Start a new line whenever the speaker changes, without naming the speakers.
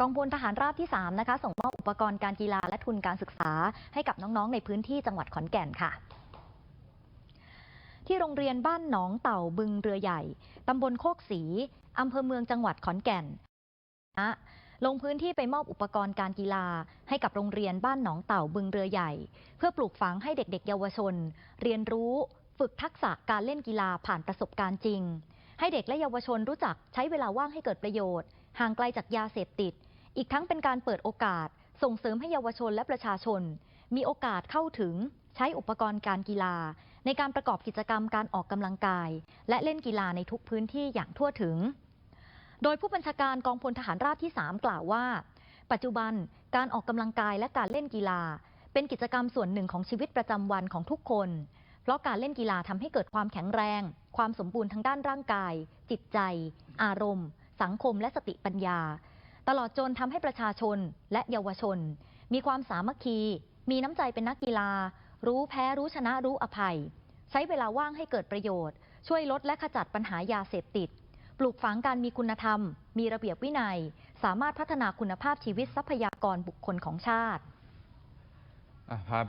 กองพลทหารราบที่ 3 นะคะ ส่งมอบอุปกรณ์การกีฬาและทุนการศึกษาให้กับน้องๆ ในพื้นที่จังหวัดขอนแก่นค่ะ ที่โรงเรียนบ้านหนองเต่าบึงเรือใหญ่ ตำบลโคกศรีอำเภอเมืองจังหวัดขอนแก่นนะลงพื้นที่ไปมอบอุปกรณ์การกีฬา ให้กับโรงเรียนบ้านหนองเต่าบึงเรือใหญ่ เพื่อปลูกฝังให้เด็กๆ เยาวชน เรียนรู้ฝึกทักษะการเล่นกีฬาผ่านประสบการณ์จริง ให้เด็กและเยาวชนรู้จักใช้เวลาว่างให้เกิดประโยชน์ ห่างไกลจากยาเสพติด อีกทั้งเป็นการเปิดโอกาสส่งเสริมให้เยาวชนและประชาชน มีโอกาสเข้าถึงใช้อุปกรณ์การกีฬา ในการประกอบกิจกรรมการออกกำลังกาย และเล่นกีฬาในทุกพื้นที่อย่างทั่วถึง โดยผู้บัญชาการกองพลทหารราบที่ 3 กล่าวว่า ปัจจุบันการออกกำลังกายและการเล่นกีฬา เป็นกิจกรรมส่วนหนึ่งของชีวิตประจำวันของทุกคน เพราะการเล่นกีฬาทำให้เกิดความแข็งแรง ความสมบูรณ์ทางด้านร่างกาย จิตใจ อารมณ์ สังคมและสติปัญญา ตลอดจนทำให้ประชาชนและเยาวชน มีความสามัคคี มีน้ำใจเป็นนักกีฬา รู้แพ้รู้ชนะรู้อภัย ใช้เวลาว่างให้เกิดประโยชน์ ช่วยลดและขจัดปัญหายาเสพติด ปลูกฝังการมีคุณธรรม มีระเบียบวินัย สามารถพัฒนาคุณภาพชีวิตทรัพยากรบุคคลของชาติ
พาไป